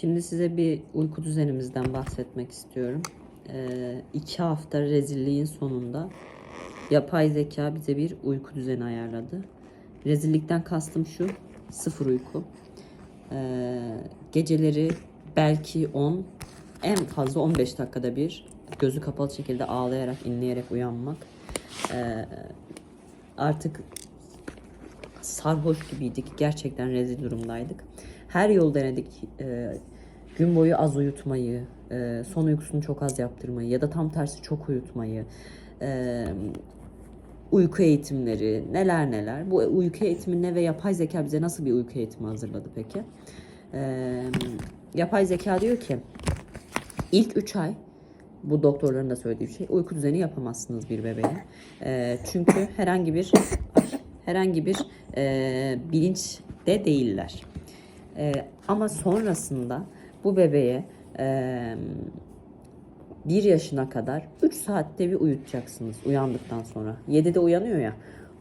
Şimdi size bir uyku düzenimizden bahsetmek istiyorum. Ee, iki hafta rezilliğin sonunda yapay zeka bize bir uyku düzeni ayarladı. Rezillikten kastım şu, sıfır uyku. Ee, geceleri belki 10, en fazla 15 dakikada bir gözü kapalı şekilde ağlayarak, inleyerek uyanmak. Ee, artık sarhoş gibiydik. Gerçekten rezil durumdaydık. Her yol denedik. Ee, gün boyu az uyutmayı, e, son uykusunu çok az yaptırmayı ya da tam tersi çok uyutmayı, e, uyku eğitimleri, neler neler. Bu uyku eğitimine ve yapay zeka bize nasıl bir uyku eğitimi hazırladı peki? Ee, yapay zeka diyor ki ilk 3 ay bu doktorların da söylediği bir şey. Uyku düzeni yapamazsınız bir bebeğe. Ee, çünkü herhangi bir ay, herhangi bir e, bilinçte değiller. Ee, ama sonrasında bu bebeğe e, bir yaşına kadar 3 saatte bir uyutacaksınız uyandıktan sonra. 7'de uyanıyor ya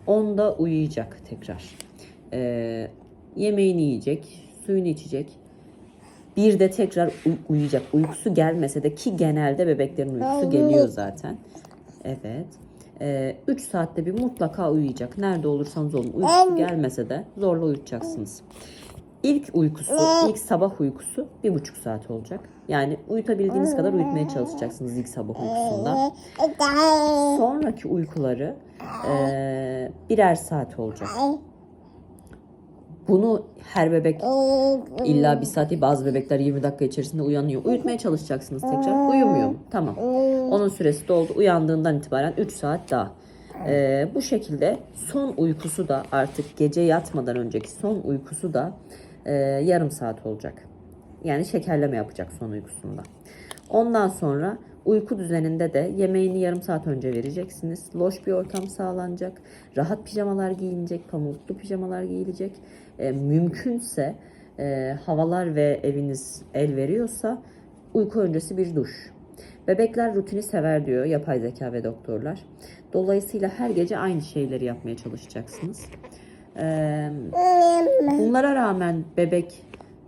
10'da uyuyacak tekrar. Ee, yemeğini yiyecek, suyunu içecek. Bir de tekrar uy- uyuyacak. Uykusu gelmese de ki genelde bebeklerin uykusu geliyor zaten. Evet. 3 saatte bir mutlaka uyuyacak. Nerede olursanız olun. Uykusu gelmese de zorla uyutacaksınız. İlk uykusu, ilk sabah uykusu bir buçuk saat olacak. Yani uyutabildiğiniz kadar uyutmaya çalışacaksınız ilk sabah uykusunda. Sonraki uykuları eee, birer saat olacak. Bunu her bebek illa bir saat değil bazı bebekler 20 dakika içerisinde uyanıyor. Uyutmaya çalışacaksınız tekrar. Uyumuyor mu? Tamam. Onun süresi doldu. Uyandığından itibaren 3 saat daha. Ee, bu şekilde son uykusu da artık gece yatmadan önceki son uykusu da e, yarım saat olacak. Yani şekerleme yapacak son uykusunda. Ondan sonra uyku düzeninde de yemeğini yarım saat önce vereceksiniz. Loş bir ortam sağlanacak. Rahat pijamalar giyinecek, pamuklu pijamalar giyilecek. E, mümkünse e, havalar ve eviniz el veriyorsa uyku öncesi bir duş. Bebekler rutini sever diyor yapay zeka ve doktorlar. Dolayısıyla her gece aynı şeyleri yapmaya çalışacaksınız. Ee, bunlara rağmen bebek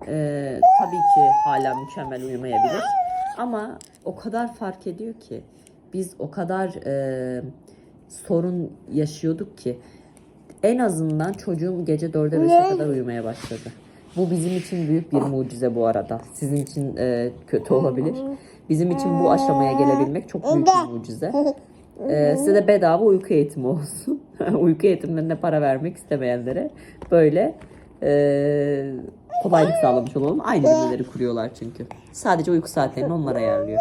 e, tabii ki hala mükemmel uyumayabilir. Ama o kadar fark ediyor ki biz o kadar e, sorun yaşıyorduk ki en azından çocuğum gece 4'e 5'e kadar uyumaya başladı. Bu bizim için büyük bir mucize bu arada. Sizin için e, kötü olabilir. Bizim için bu aşamaya gelebilmek çok büyük bir mucize. E, size de bedava uyku eğitimi olsun. uyku eğitimlerine para vermek istemeyenlere böyle e, kolaylık sağlamış olalım. Aynı cümleleri kuruyorlar çünkü. Sadece uyku saatlerini onlar ayarlıyor.